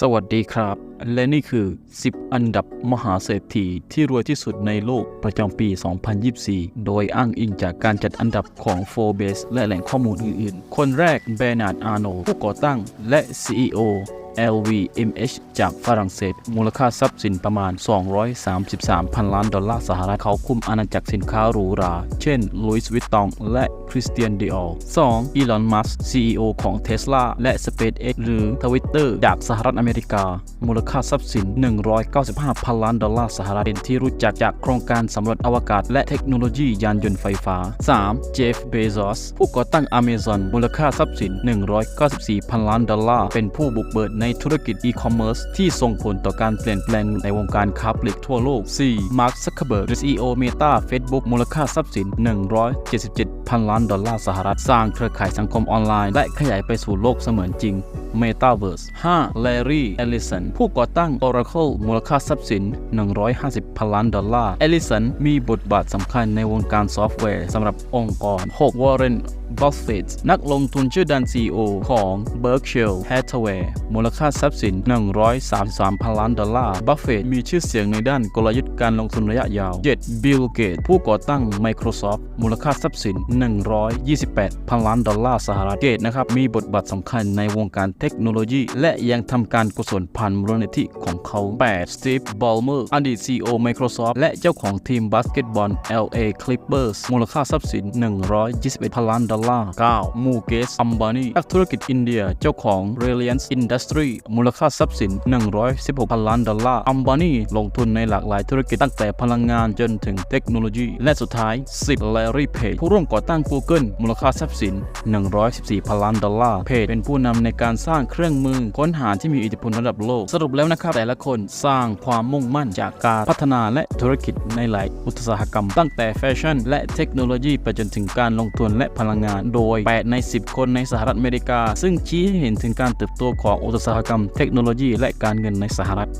สวัสดีครับ และนี่คือ 10 อันดับมหาเศรษฐีที่รวยที่สุดในโลกประจำปี 2024 โดยอ้างอิงจากการจัดอันดับของ Forbes และแหล่งข้อมูลอื่นๆ คนแรกเบนาร์ดอาร์โนผู้ก่อตั้งและ CEO LVMH จากฝรั่งเศส มูลค่าทรัพย์สินประมาณ 233 พันล้านดอลลาร์สหรัฐเขาคุมอาณาจักรสินค้าหรูหรา เช่น Louis Vuitton และ Christian Dior 2. Elon Musk CEO ของ Tesla และ SpaceX หรือ Twitter จากสหรัฐอเมริกา มูลค่าทรัพย์สิน 195 พันล้านดอลลาร์สหรัฐเป็นที่รู้จักจากโครงการสำรวจอวกาศและเทคโนโลยียานยนต์ไฟฟ้า 3. Jeff Bezos ผู้ก่อตั้ง Amazon มูลค่าทรัพย์สิน 194 พันล้านดอลลาร์ เป็นผู้บุกเบิกในธุรกิจอีคอมเมิร์ซที่ส่งผลต่อการเปลี่ยนแปลงในวงการค้าปลีกทั่วโลก 4. Mark Zuckerberg CEO Meta Facebook มูลค่าทรัพย์สิน 177 พันล้านดอลลาร์สหรัฐ สร้างเครือข่ายสังคมออนไลน์ และขยายไปสู่โลกเสมือนจริง Metaverse 5. Larry Ellison ผู้ก่อตั้ง Oracle มูลค่าทรัพย์สิน 150 พันล้านดอลลาร์ Ellison มีบทบาทสำคัญในวงการซอฟต์แวร์สำหรับองค์กร 6. Warren Buffett นักลงทุนชื่อดัน CEO ของ Berkshire Hathaway มูลค่าทรัพย์สิน 133พันล้านดอลลาร์ บัฟเฟตมีชื่อเสียงในด้านกลยุทธ์การลงทุนระยะยาว 7. Bill Gates ผู้ก่อตั้ง Microsoft มูลค่าทรัพย์สิน 128พันล้านดอลลาร์สหรัฐเกตนะครับ มีบทบาทสำคัญในวงการเทคโนโลยี และยังทำการกุศลผ่านมูลนิธิของเขา 8. Steve Ballmer อดีต CEO Microsoft และเจ้าของทีมบาสเกตบอล LA Clippers มูลค่าทรัพย์สิน 121พันล้านดอลลาร์ 9. Mukesh Ambani นักธุรกิจอินเดียเจ้าของ Reliance Industry มูลค่าทรัพย์สิน 116พันล้านดอลลาร์อัมบานีลงทุนในหลากหลายธุรกิจตั้งแต่พลังงานจนถึงเทคโนโลยี และสุดท้าย 10 Larry Page ผู้ร่วมก่อตั้ง Google มูลค่าทรัพย์สิน 114พันล้านดอลลาร์เพจเป็นผู้นำในการสร้างเครื่องมือค้นหาที่มีอิทธิพลระดับโลก สรุปแล้วนะครับ แต่ละคนสร้างความมุ่งมั่นจากการพัฒนาและธุรกิจในหลายอุตสาหกรรม ตั้งแต่แฟชั่นและเทคโนโลยีไปจนถึงการลงทุนและพลังงานโดย 8 ใน 10 คนในสหรัฐอเมริกา ซึ่งชี้ให้เห็นถึงการเติบโตของอุตสาหกรรมเทคโนโลยีและการเงินในสหรัฐ